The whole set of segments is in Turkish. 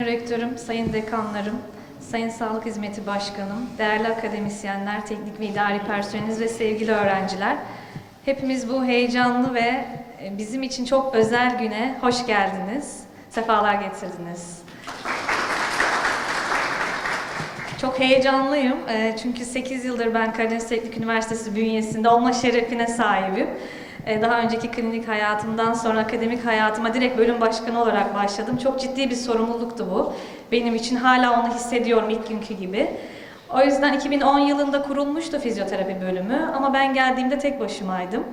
Rektörüm, sayın dekanlarım, sayın sağlık hizmeti başkanım, değerli akademisyenler, teknik ve idari personeliniz ve sevgili öğrenciler. Hepimiz bu heyecanlı ve e, bizim için çok özel güne hoş geldiniz. Sefalar getirdiniz. Çok heyecanlıyım e, çünkü 8 yıldır ben Karadeniz Teknik Üniversitesi bünyesinde olma şerefine sahibim. E, Daha önceki klinik hayatımdan sonra akademik hayatıma direkt bölüm başkanı olarak başladım. Çok ciddi bir sorumluluktu bu. Benim için hala onu hissediyorum ilk günkü gibi. O yüzden 2010 yılında kurulmuştu fizyoterapi bölümü ama ben geldiğimde tek başımaydım.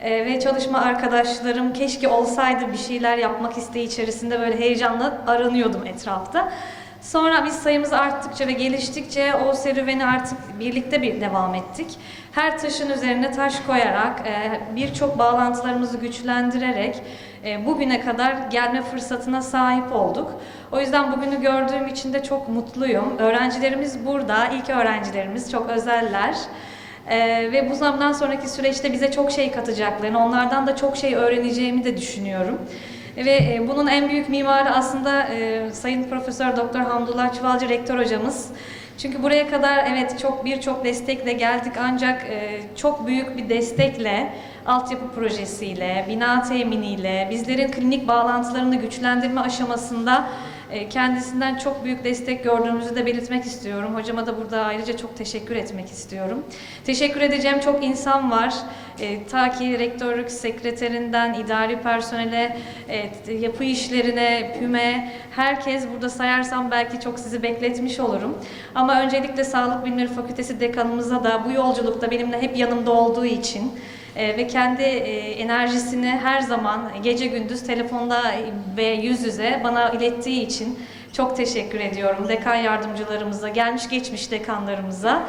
E, ve çalışma arkadaşlarım keşke olsaydı bir şeyler yapmak isteği içerisinde böyle heyecanla aranıyordum etrafta. Sonra biz sayımız arttıkça ve geliştikçe o serüveni artık birlikte bir devam ettik. Her taşın üzerine taş koyarak, e, birçok bağlantılarımızı güçlendirerek e, bugüne kadar gelme fırsatına sahip olduk. O yüzden bugünü gördüğüm için de çok mutluyum. Öğrencilerimiz burada, ilk öğrencilerimiz çok özeller. Ee, ve bu zamdan sonraki süreçte bize çok şey katacaklarını, onlardan da çok şey öğreneceğimi de düşünüyorum. Ve e, bunun en büyük mimarı aslında e, Sayın Profesör Doktor Hamdullah Çuvalcı Rektör hocamız. Çünkü buraya kadar evet çok birçok destekle geldik ancak e, çok büyük bir destekle, altyapı projesiyle, bina teminiyle, bizlerin klinik bağlantılarını güçlendirme aşamasında kendisinden çok büyük destek gördüğümüzü de belirtmek istiyorum. Hocama da burada ayrıca çok teşekkür etmek istiyorum. Teşekkür edeceğim çok insan var. E, ta ki rektörlük sekreterinden idari personele, e, yapı işlerine, PÜM'e, herkes burada sayarsam belki çok sizi bekletmiş olurum. Ama öncelikle Sağlık Bilimleri Fakültesi dekanımıza da bu yolculukta benimle hep yanımda olduğu için e, ve kendi e, enerjisini her zaman gece gündüz telefonda ve yüz yüze bana ilettiği için çok teşekkür ediyorum. Dekan yardımcılarımıza, gelmiş geçmiş dekanlarımıza,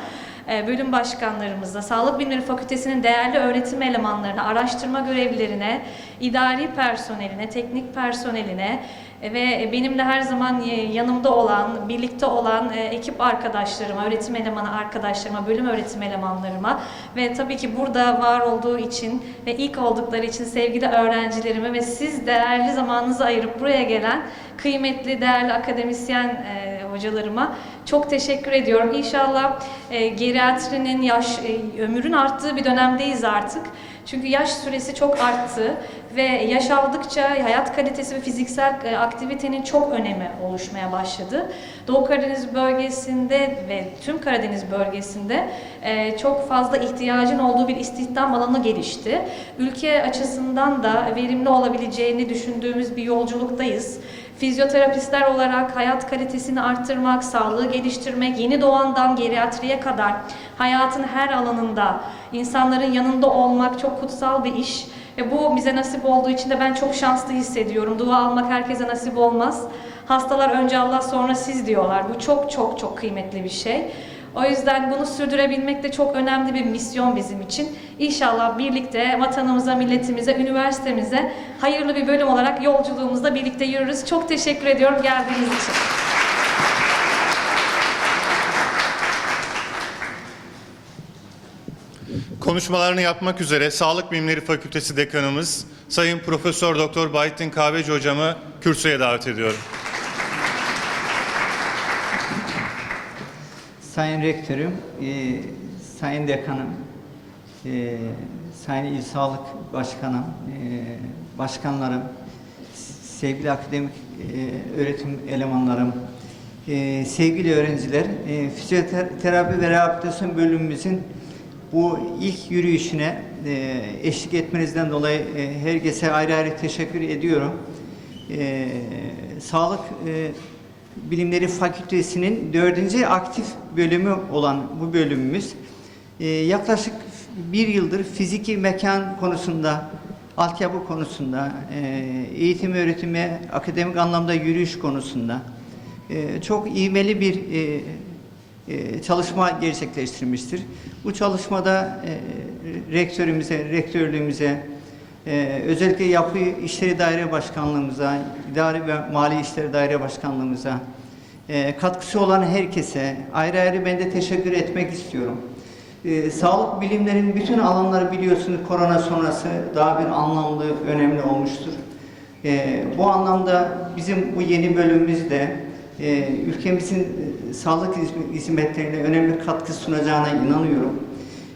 e, bölüm başkanlarımıza, Sağlık Bilimleri Fakültesi'nin değerli öğretim elemanlarına, araştırma görevlilerine, idari personeline, teknik personeline e, ve benimle her zaman e, yanımda olan, birlikte olan e, ekip arkadaşlarıma, öğretim elemanı arkadaşlarıma, bölüm öğretim elemanlarıma ve tabii ki burada var olduğu için ve ilk oldukları için sevgili öğrencilerime ve siz değerli zamanınızı ayırıp buraya gelen kıymetli, değerli akademisyen e, hocalarıma çok teşekkür ediyorum. İnşallah e, geriatrinin yaş, e, ömrün arttığı bir dönemdeyiz artık. Çünkü yaş süresi çok arttı ve yaş aldıkça hayat kalitesi ve fiziksel e, aktivitenin çok önemi oluşmaya başladı. Doğu Karadeniz bölgesinde ve tüm Karadeniz bölgesinde e, çok fazla ihtiyacın olduğu bir istihdam alanı gelişti. Ülke açısından da verimli olabileceğini düşündüğümüz bir yolculuktayız. Fizyoterapistler olarak hayat kalitesini arttırmak, sağlığı geliştirmek, yeni doğandan geriatriye kadar hayatın her alanında insanların yanında olmak çok kutsal bir iş. Ve bu bize nasip olduğu için de ben çok şanslı hissediyorum. Dua almak herkese nasip olmaz. Hastalar önce Allah sonra siz diyorlar. Bu çok çok çok kıymetli bir şey. O yüzden bunu sürdürebilmek de çok önemli bir misyon bizim için. İnşallah birlikte vatanımıza, milletimize, üniversitemize hayırlı bir bölüm olarak yolculuğumuzda birlikte yürürüz. Çok teşekkür ediyorum geldiğiniz için. Konuşmalarını yapmak üzere Sağlık Bilimleri Fakültesi Dekanımız Sayın Profesör Doktor Bahattin Kahveci hocamı kürsüye davet ediyorum. Sayın Rektörüm, e, Sayın Dekanım, e, Sayın İl Sağlık Başkanım, e, başkanlarım, sevgili akademik e, öğretim elemanlarım, e, sevgili öğrenciler, e, fizyoterapi ve rehabilitasyon bölümümüzün bu ilk yürüyüşüne e, eşlik etmenizden dolayı e, herkese ayrı ayrı teşekkür ediyorum. E, sağlık e, Bilimleri Fakültesi'nin dördüncü aktif bölümü olan bu bölümümüz e, yaklaşık bir yıldır fiziki mekan konusunda, altyapı konusunda, e, eğitim öğretime, akademik anlamda yürüyüş konusunda e, çok ivmeli bir e, çalışma gerçekleştirmiştir. Bu çalışmada e, rektörümüze, rektörlüğümüze, ee, özellikle Yapı İşleri Daire Başkanlığımıza, İdari ve Mali İşleri Daire Başkanlığımıza e, katkısı olan herkese ayrı ayrı ben de teşekkür etmek istiyorum. Ee, sağlık bilimlerinin bütün alanları biliyorsunuz korona sonrası daha bir anlamlı, önemli olmuştur. Ee, bu anlamda bizim bu yeni bölümümüzde e, ülkemizin e, sağlık hizm- hizmetlerine önemli katkı sunacağına inanıyorum.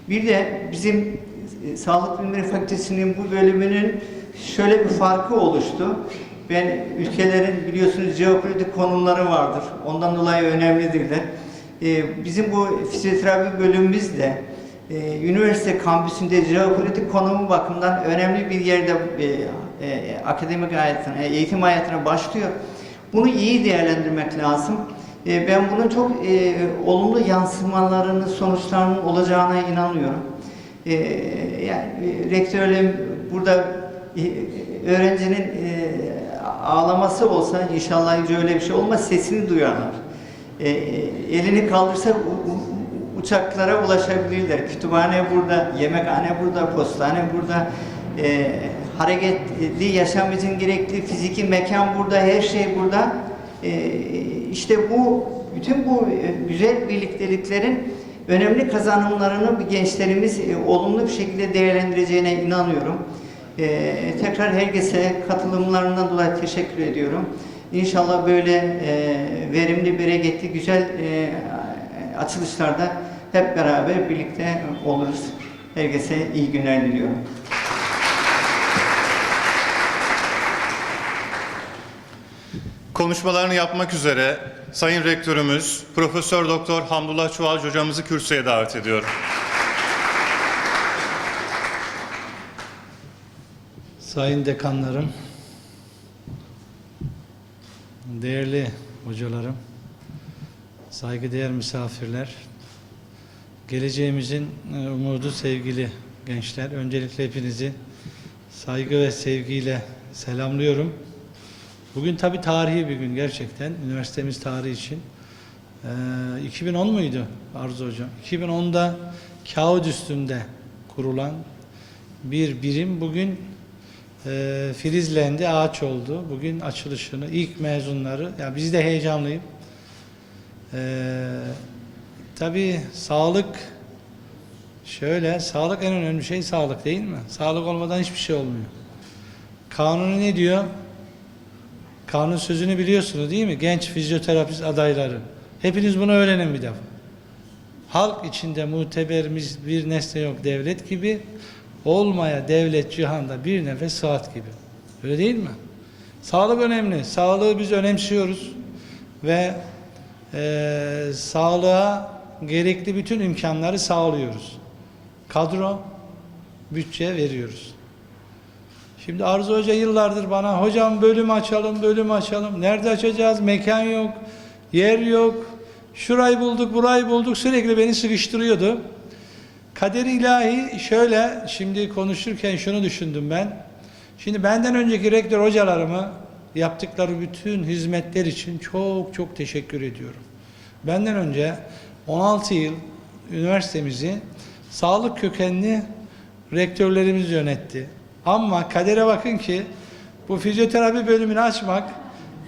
Bir de bizim e, Sağlık Bilimleri Fakültesi'nin bu bölümünün şöyle bir farkı oluştu. Ben ülkelerin biliyorsunuz jeopolitik konumları vardır. Ondan dolayı önemlidirler. E, bizim bu fizyoterapi bölümümüz de e, üniversite kampüsünde jeopolitik konumu bakımından önemli bir yerde e, e, akademik hayatına, eğitim hayatına başlıyor. Bunu iyi değerlendirmek lazım. E, ben bunun çok e, olumlu yansımalarının, sonuçlarının olacağına inanıyorum. E, yani e, rektörlüğüm burada e, öğrencinin e, ağlaması olsa inşallah hiç öyle bir şey olmaz sesini duyarlar. E, elini kaldırsa uçaklara ulaşabilirler. Kütüphane burada, yemekhane burada, postane burada. E, hareketli yaşam için gerekli fiziki mekan burada, her şey burada. E, işte bu bütün bu e, güzel birlikteliklerin önemli kazanımlarını gençlerimiz e, olumlu bir şekilde değerlendireceğine inanıyorum. E, tekrar herkese katılımlarından dolayı teşekkür ediyorum. İnşallah böyle e, verimli, bereketli, güzel açılışlarda hep beraber birlikte oluruz. Herkese iyi günler diliyorum. Konuşmalarını yapmak üzere Sayın Rektörümüz Profesör Doktor Hamdullah Çuvalcı hocamızı kürsüye davet ediyorum. Sayın dekanlarım, değerli hocalarım, saygıdeğer misafirler, geleceğimizin e, umudu sevgili gençler, öncelikle hepinizi saygı ve sevgiyle selamlıyorum. Bugün tabii tarihi bir gün gerçekten, üniversitemiz tarihi için. Ee, 2010 muydu Arzu Hocam? 2010'da kağıt üstünde kurulan bir birim bugün e, filizlendi, ağaç oldu. Bugün açılışını, ilk mezunları, yani biz de heyecanlıyım. Ee, tabii sağlık, şöyle, sağlık en önemli şey sağlık değil mi? Sağlık olmadan hiçbir şey olmuyor. Kanunu ne diyor? Kanun sözünü biliyorsunuz değil mi? Genç fizyoterapist adayları. Hepiniz bunu öğrenin bir defa. Halk içinde muteberimiz bir nesne yok devlet gibi. Olmaya devlet cihanda bir nefes saat gibi. Öyle değil mi? Sağlık önemli. Sağlığı biz önemsiyoruz. Ve eee sağlığa gerekli bütün imkanları sağlıyoruz. Kadro, bütçe veriyoruz. Şimdi Arzu Hoca yıllardır bana hocam bölüm açalım, bölüm açalım. Nerede açacağız? Mekan yok, yer yok. Şurayı bulduk, burayı bulduk. Sürekli beni sıkıştırıyordu. Kader ilahi şöyle şimdi konuşurken şunu düşündüm ben. Şimdi benden önceki rektör hocalarımı yaptıkları bütün hizmetler için çok çok teşekkür ediyorum. Benden önce 16 yıl üniversitemizi sağlık kökenli rektörlerimiz yönetti. Ama kadere bakın ki bu fizyoterapi bölümünü açmak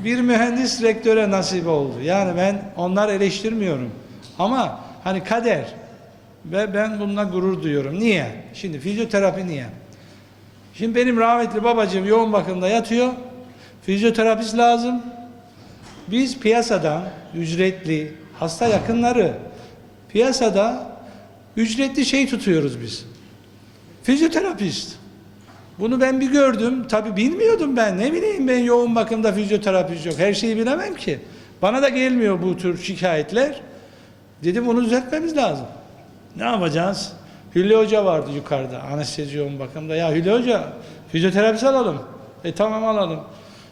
bir mühendis rektöre nasip oldu. Yani ben onlar eleştirmiyorum. Ama hani kader ve ben bununla gurur duyuyorum. Niye? Şimdi fizyoterapi niye? Şimdi benim rahmetli babacığım yoğun bakımda yatıyor. Fizyoterapist lazım. Biz piyasadan ücretli hasta yakınları piyasada ücretli şey tutuyoruz biz. Fizyoterapist. Bunu ben bir gördüm. Tabi bilmiyordum ben. Ne bileyim ben yoğun bakımda fizyoterapist yok. Her şeyi bilemem ki. Bana da gelmiyor bu tür şikayetler. Dedim bunu düzeltmemiz lazım. Ne yapacağız? Hülya Hoca vardı yukarıda. Anestezi yoğun bakımda. Ya Hülya Hoca fizyoterapist alalım. E tamam alalım.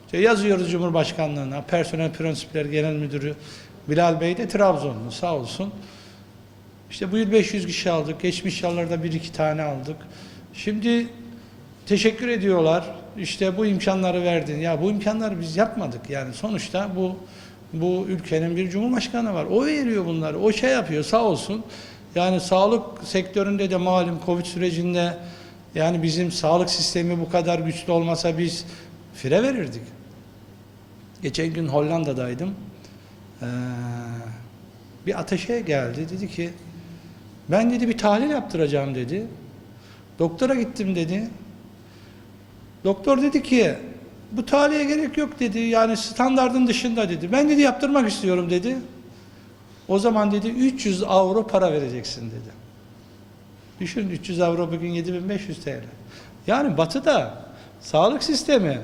İşte yazıyoruz Cumhurbaşkanlığına. Personel Prensipleri Genel Müdürü Bilal Bey de Trabzonlu sağ olsun. İşte bu yıl 500 kişi aldık. Geçmiş yıllarda bir iki tane aldık. Şimdi teşekkür ediyorlar. İşte bu imkanları verdin. Ya bu imkanları biz yapmadık. Yani sonuçta bu bu ülkenin bir cumhurbaşkanı var. O veriyor bunları. O şey yapıyor sağ olsun. Yani sağlık sektöründe de malum Covid sürecinde yani bizim sağlık sistemi bu kadar güçlü olmasa biz fire verirdik. Geçen gün Hollanda'daydım. Ee, bir ateşe geldi. Dedi ki ben dedi bir tahlil yaptıracağım dedi. Doktora gittim dedi. Doktor dedi ki Bu talihe gerek yok dedi. Yani standardın dışında dedi. Ben dedi yaptırmak istiyorum dedi. O zaman dedi 300 avro para vereceksin dedi. Düşün 300 avro bugün 7500 TL. Yani batıda sağlık sistemi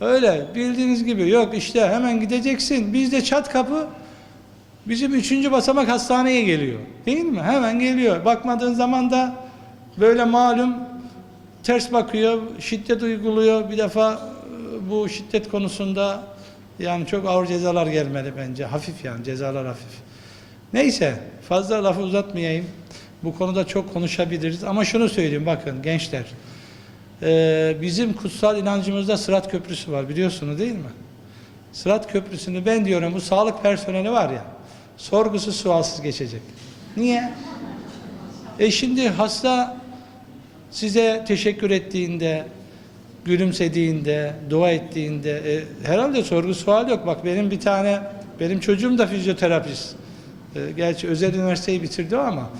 öyle bildiğiniz gibi yok işte hemen gideceksin. Bizde çat kapı bizim üçüncü basamak hastaneye geliyor. Değil mi? Hemen geliyor. Bakmadığın zaman da böyle malum ters bakıyor, şiddet uyguluyor. Bir defa e, bu şiddet konusunda yani çok ağır cezalar gelmeli bence. Hafif yani cezalar hafif. Neyse fazla lafı uzatmayayım. Bu konuda çok konuşabiliriz ama şunu söyleyeyim bakın gençler. Ee, bizim kutsal inancımızda Sırat Köprüsü var biliyorsunuz değil mi? Sırat Köprüsü'nü ben diyorum bu sağlık personeli var ya sorgusuz sualsız geçecek. Niye? E şimdi hasta size teşekkür ettiğinde, gülümsediğinde, dua ettiğinde e, herhalde sorgu sual yok. Bak benim bir tane benim çocuğum da fizyoterapist. E, gerçi özel üniversiteyi bitirdi ama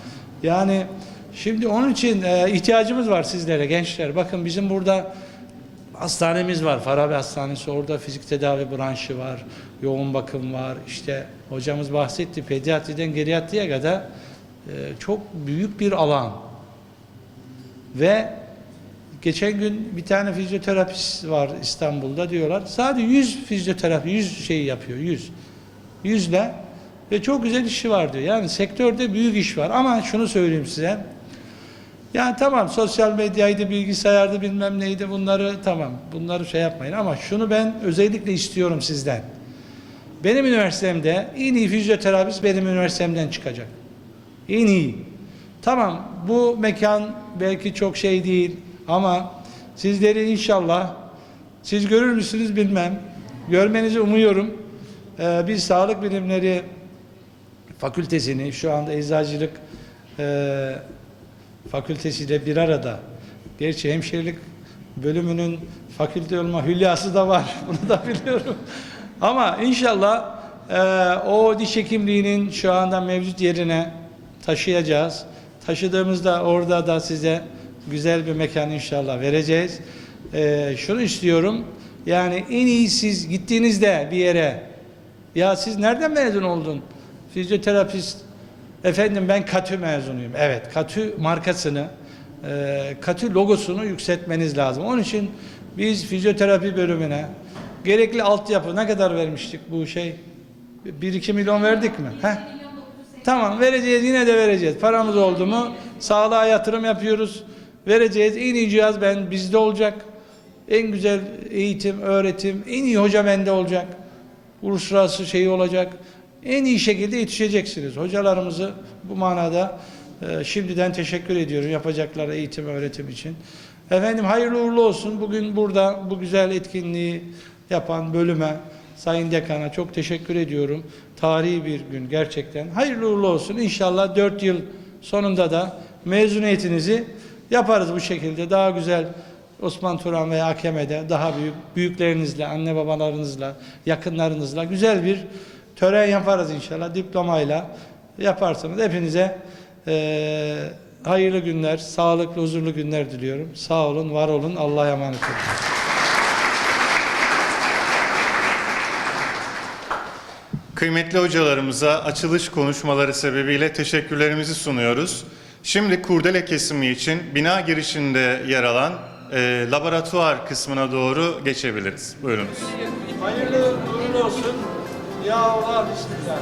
yani şimdi onun için e, ihtiyacımız var sizlere gençler. Bakın bizim burada hastanemiz var. Farabi Hastanesi orada fizik tedavi branşı var. Yoğun bakım var. İşte hocamız bahsetti pediatriden geriatriye kadar e, çok büyük bir alan. Ve geçen gün bir tane fizyoterapist var İstanbul'da diyorlar. Sadece 100 fizyoterapi, 100 şey yapıyor, 100. 100'le ve çok güzel işi var diyor. Yani sektörde büyük iş var ama şunu söyleyeyim size. Yani tamam sosyal medyaydı, bilgisayardı bilmem neydi bunları tamam. Bunları şey yapmayın ama şunu ben özellikle istiyorum sizden. Benim üniversitemde en iyi fizyoterapist benim üniversitemden çıkacak. En iyi. Tamam bu mekan belki çok şey değil ama sizleri inşallah siz görür müsünüz bilmem. Görmenizi umuyorum. Ee, biz sağlık bilimleri fakültesini şu anda eczacılık e, fakültesiyle bir arada. Gerçi hemşirelik bölümünün fakülte olma hülyası da var. Bunu da biliyorum. Ama inşallah e, o diş hekimliğinin şu anda mevcut yerine taşıyacağız. Taşıdığımızda orada da size güzel bir mekan inşallah vereceğiz. E, şunu istiyorum. Yani en iyi siz gittiğinizde bir yere ya siz nereden mezun oldun? Fizyoterapist Efendim ben Katü mezunuyum. Evet, Katü markasını, e, Katü logosunu yükseltmeniz lazım. Onun için biz fizyoterapi bölümüne gerekli altyapı ne kadar vermiştik bu şey? 1-2 milyon verdik mi? Heh. Tamam vereceğiz yine de vereceğiz. Paramız oldu mu sağlığa yatırım yapıyoruz. Vereceğiz. En iyi cihaz ben bizde olacak. En güzel eğitim, öğretim, en iyi hoca bende olacak. Uluslararası şeyi olacak en iyi şekilde yetişeceksiniz. Hocalarımızı bu manada e, şimdiden teşekkür ediyorum yapacakları eğitim öğretim için. Efendim hayırlı uğurlu olsun. Bugün burada bu güzel etkinliği yapan bölüme, Sayın Dekan'a çok teşekkür ediyorum. Tarihi bir gün gerçekten. Hayırlı uğurlu olsun. İnşallah 4 yıl sonunda da mezuniyetinizi yaparız bu şekilde. Daha güzel Osman Turan veya AKM'de daha büyük büyüklerinizle, anne babalarınızla, yakınlarınızla güzel bir tören yaparız inşallah diplomayla yaparsanız hepinize eee, hayırlı günler, sağlıklı, huzurlu günler diliyorum. Sağ olun, var olun, Allah'a emanet olun. Kıymetli hocalarımıza açılış konuşmaları sebebiyle teşekkürlerimizi sunuyoruz. Şimdi kurdele kesimi için bina girişinde yer alan e, laboratuvar kısmına doğru geçebiliriz. Buyurunuz. Hayırlı uğurlu olsun. Ya Allah bismillah.